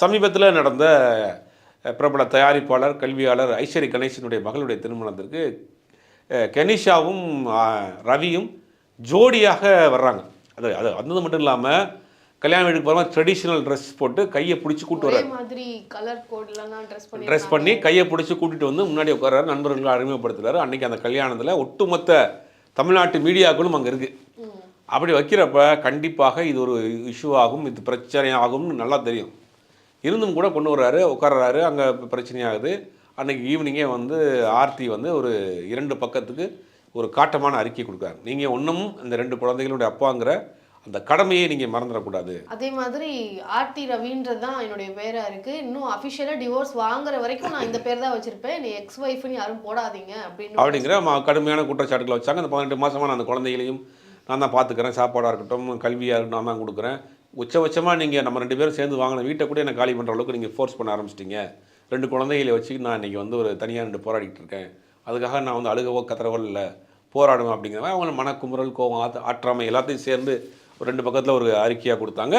சமீபத்தில் நடந்த பிரபல தயாரிப்பாளர் கல்வியாளர் ஐஸ்வரி கணேசனுடைய மகளுடைய திருமணத்திற்கு கெனிஷாவும் ரவியும் ஜோடியாக வர்றாங்க. அது அது அது மட்டும் இல்லாமல் கல்யாண வீட்டுக்கு போகிறோம் ட்ரெடிஷ்னல் ட்ரெஸ் போட்டு கையை பிடிச்சி கூட்டு வர்றாரு. மாதிரி கலர் கோட்லாம் ட்ரெஸ் பண்ணி ட்ரெஸ் பண்ணி கையை பிடிச்சி கூட்டிட்டு வந்து முன்னாடி உட்கார்றாரு நண்பர்களை அறிமுகப்படுத்துறாரு அன்னைக்கு அந்த கல்யாணத்தில் ஒட்டுமொத்த தமிழ்நாட்டு மீடியாக்களும் அங்கே இருக்குது அப்படி வைக்கிறப்ப கண்டிப்பாக இது ஒரு இஷ்யூ ஆகும் இது பிரச்சனை ஆகும்னு நல்லா தெரியும். இருந்தும் கூட கொண்டு வர்றாரு உட்கார்றாரு அங்கே பிரச்சனையாகுது. அன்னைக்கு ஈவினிங்கே வந்து ஆர்த்தி வந்து ஒரு இரண்டு பக்கத்துக்கு ஒரு காட்டமான அறிக்கை கொடுக்குறாரு. நீங்கள் ஒன்றும் இந்த ரெண்டு குழந்தைகளுடைய அப்பாங்கிற அந்த கடமையை நீங்கள் மறந்துடக்கூடாது. அதே மாதிரி ஆர்த்தி ரவின்றது தான் என்னுடைய பேரா இருக்கு. இன்னும் அஃபிஷியலாக டிவோர்ஸ் வாங்குற வரைக்கும் நான் இந்த பேர் தான் வச்சிருப்பேன். நீ எக்ஸ் ஒய்ஃப்னு யாரும் போடாதீங்க அப்படின்னு. அப்படிங்கிற கடுமையான குற்றச்சாட்டுகளை வச்சாங்க. அந்த பதினெட்டு மாசமா நான் அந்த குழந்தைகளையும் நான் தான் பார்த்துக்கிறேன். சாப்பாடாக இருக்கட்டும் கல்வியாக இருக்கட்டும் நான் தான் கொடுக்குறேன். உச்சபட்சமாக நீங்கள் நம்ம ரெண்டு பேரும் சேர்ந்து வாங்கின வீட்டை கூட எனக்கு காலி பண்ணுற அளவுக்கு நீங்கள் ஃபோர்ஸ் பண்ண ஆரம்பிச்சிட்டீங்க. ரெண்டு குழந்தைகளை வச்சு நான் இன்றைக்கி வந்து ஒரு தனியாக ரெண்டு போராடிட்டு இருக்கேன். அதுக்காக நான் வந்து அழுகவோ கத்துறவோ இல்லை போராடுவேன் அப்படிங்கிற மாதிரி அவங்க மனக்குமுறல் கோவம் ஆற்றாமை எல்லாத்தையும் சேர்ந்து ஒரு ரெண்டு பக்கத்தில் ஒரு அறிக்கையாக கொடுத்தாங்க.